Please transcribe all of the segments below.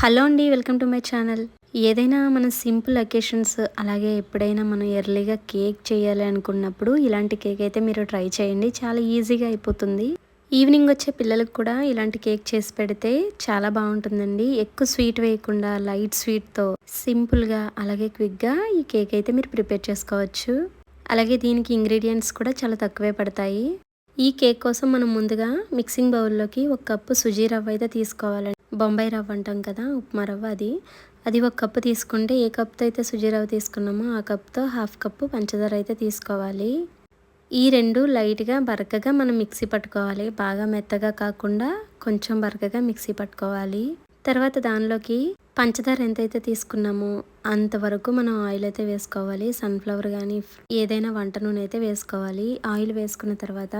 Hello అండి welcome to my channel. ఏదైనా మన సింపుల్ అకేషన్స్ అలాగే ఎప్పుడైనా మనం ఎర్లీగా కేక్ చేయాలి అనుకున్నప్పుడు ఇలాంటి కేక్ అయితే మీరు ట్రై చేయండి చాలా ఈజీగా అయిపోతుంది. ఈవినింగ్ వచ్చే పిల్లలకు కూడా ఇలాంటి కేక్ చేసి పెడితే చాలా బాగుంటుందండి. ఎక్కువ స్వీట్ వేయకుండా లైట్ స్వీట్తో సింపుల్గా అలాగే క్విక్గా ఈ కేక్ అయితే మీరు ప్రిపేర్ చేసుకోవచ్చు. అలాగే దీనికి ఇంగ్రీడియంట్స్ కూడా చాలా తక్కువే పడతాయి. ఈ కేక్ కోసం మనం ముందుగా మిక్సింగ్ బౌల్లోకి ఒక కప్పు సుజీ రవ్వ అయితే తీసుకోవాలండి. బొంబాయి రవ్వ అంటాం కదా ఉప్మా రవ్వ అది. అది ఒక కప్పు తీసుకుంటే ఏ కప్తో అయితే సుజీ రవ్వ తీసుకున్నామో ఆ కప్తో హాఫ్ కప్పు పంచదార అయితే తీసుకోవాలి. ఈ రెండు లైట్గా బరకగా మనం మిక్సీ పట్టుకోవాలి. బాగా మెత్తగా కాకుండా కొంచెం బరకగా మిక్సీ పట్టుకోవాలి. తర్వాత దానిలోకి పంచదార ఎంతైతే తీసుకున్నామో అంతవరకు మనం ఆయిల్ అయితే వేసుకోవాలి. సన్ఫ్లవర్ కానీ ఏదైనా వంట నూనె అయితే వేసుకోవాలి. ఆయిల్ వేసుకున్న తర్వాత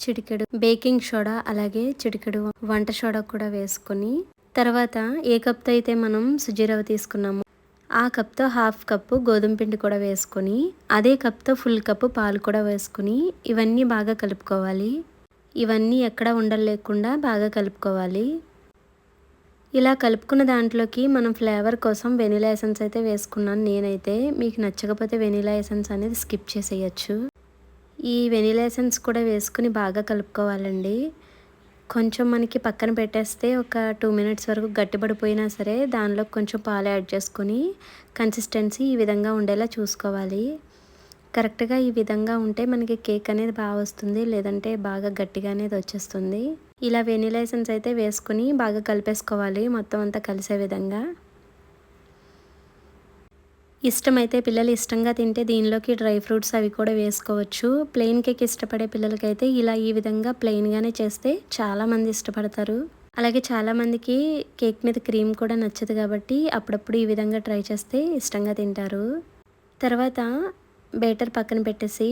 చిటికెడు బేకింగ్ సోడా అలాగే చిటికెడు వంట సోడా కూడా వేసుకొని తర్వాత ఏ కప్తో అయితే మనం సుజీరవ తీసుకున్నామో ఆ కప్తో హాఫ్ కప్పు గోధుమ పిండి కూడా వేసుకొని అదే కప్తో ఫుల్ కప్పు పాలు కూడా వేసుకొని ఇవన్నీ బాగా కలుపుకోవాలి. ఇవన్నీ ఎక్కడ ఉండలేకుండా బాగా కలుపుకోవాలి. ఇలా కలుపుకున్న దాంట్లోకి మనం ఫ్లేవర్ కోసం వెనీలా ఎసెన్స్ అయితే వేసుకున్నాను నేనైతే. మీకు నచ్చకపోతే వెనిలా ఎసెన్స్ అనేది స్కిప్ చేసేయచ్చు. ఈ వెనీలా ఎసెన్స్ కూడా వేసుకుని బాగా కలుపుకోవాలండి. కొంచెం మనకి పక్కన పెట్టేస్తే ఒక టూ మినిట్స్ వరకు గట్టిపడిపోయినా సరే దానిలో కొంచెం పాలు యాడ్ చేసుకొని కన్సిస్టెన్సీ ఈ విధంగా ఉండేలా చూసుకోవాలి. కరెక్ట్గా ఈ విధంగా ఉంటే మనకి కేక్ అనేది బాగా వస్తుంది లేదంటే బాగా గట్టిగా అనేది వచ్చేస్తుంది. ఇలా వెనీలా ఎసెన్స్ అయితే వేసుకొని బాగా కలిపేసుకోవాలి మొత్తం అంతా కలిసే విధంగా. ఇష్టమైతే పిల్లలు ఇష్టంగా తింటే దీనిలోకి డ్రై ఫ్రూట్స్ అవి కూడా వేసుకోవచ్చు. ప్లెయిన్ కేక్ ఇష్టపడే పిల్లలకైతే ఇలా ఈ విధంగా ప్లెయిన్గానే చేస్తే చాలామంది ఇష్టపడతారు. అలాగే చాలామందికి కేక్ మీద క్రీమ్ కూడా నచ్చదు కాబట్టి అప్పుడప్పుడు ఈ విధంగా ట్రై చేస్తే ఇష్టంగా తింటారు. తర్వాత బేటర్ పక్కన పెట్టేసి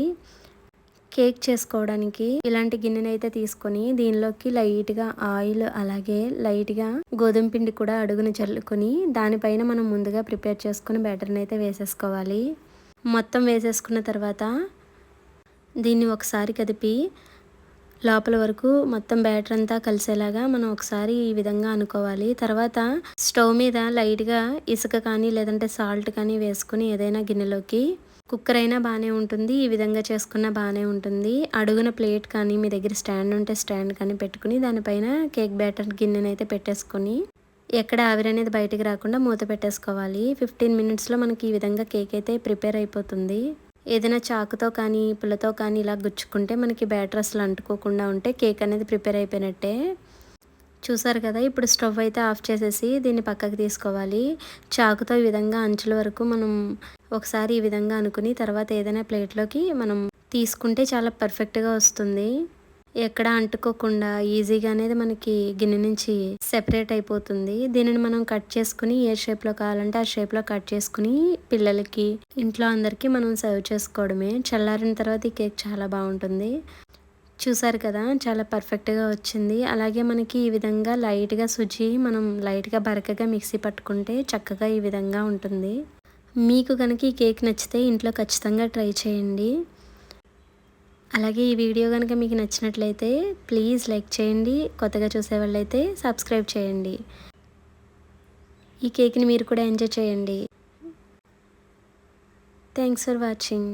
కేక్ చేసుకోవడానికి ఇలాంటి గిన్నెని అయితే తీసుకొని దీనిలోకి లైట్గా ఆయిల్ అలాగే లైట్గా గోధుమ పిండి కూడా అడుగును చల్లుకొని దానిపైన మనం ముందుగా ప్రిపేర్ చేసుకుని బ్యాటర్ని అయితే వేసేసుకోవాలి. మొత్తం వేసేసుకున్న తర్వాత దీన్ని ఒకసారి కదిపి లోపల వరకు మొత్తం బ్యాటర్ అంతా కలిసేలాగా మనం ఒకసారి ఈ విధంగా అనుకోవాలి. తర్వాత స్టవ్ మీద లైట్గా ఇసుక కానీ లేదంటే సాల్ట్ కానీ వేసుకుని ఏదైనా గిన్నెలోకి కుక్కర్ అయినా బాగానే ఉంటుంది ఈ విధంగా చేసుకున్న బాగానే ఉంటుంది. అడుగున ప్లేట్ కానీ మీ దగ్గర స్టాండ్ ఉంటే స్టాండ్ కానీ పెట్టుకుని దానిపైన కేక్ బ్యాటర్ గిన్నెనైతే అయితే పెట్టేసుకొని ఎక్కడ ఆవిరి అనేది బయటకు రాకుండా మూత పెట్టేసుకోవాలి. ఫిఫ్టీన్ మినిట్స్లో మనకి ఈ విధంగా కేక్ అయితే ప్రిపేర్ అయిపోతుంది. ఏదైనా చాకుతో కానీ పుల్లతో కానీ ఇలా గుచ్చుకుంటే మనకి బ్యాటర్ అసలు అంటుకోకుండా ఉంటే కేక్ అనేది ప్రిపేర్ అయిపోయినట్టే. చూసారు కదా ఇప్పుడు స్టవ్ అయితే ఆఫ్ చేసేసి దీన్ని పక్కకు తీసుకోవాలి. చాకుతో ఈ విధంగా అంచుల వరకు మనం ఒకసారి ఈ విధంగా అనుకుని తర్వాత ఏదైనా ప్లేట్లోకి మనం తీసుకుంటే చాలా పర్ఫెక్ట్గా వస్తుంది. ఎక్కడ అంటుకోకుండా ఈజీగా అనేది మనకి గిన్నె నుంచి సెపరేట్ అయిపోతుంది. దీనిని మనం కట్ చేసుకుని ఏ షేప్లో కావాలంటే ఆ షేప్లో కట్ చేసుకుని పిల్లలకి ఇంట్లో అందరికీ మనం సర్వ్ చేసుకోవడమే. చల్లారిన తర్వాత ఈ కేక్ చాలా బాగుంటుంది. చూసారు కదా చాలా పర్ఫెక్ట్గా వచ్చింది. అలాగే మనకి ఈ విధంగా లైట్గా సుజి మనం లైట్గా బరకగా మిక్సీ పట్టుకుంటే చక్కగా ఈ విధంగా ఉంటుంది. మీకు కనుక ఈ కేక్ నచ్చితే ఇంట్లో ఖచ్చితంగా ట్రై చేయండి. అలాగే ఈ వీడియో కనుక మీకు నచ్చినట్లయితే ప్లీజ్ లైక్ చేయండి. కొత్తగా చూసేవాళ్ళైతే సబ్స్క్రైబ్ చేయండి. ఈ కేక్ని మీరు కూడా ఎంజాయ్ చేయండి. Thanks for watching.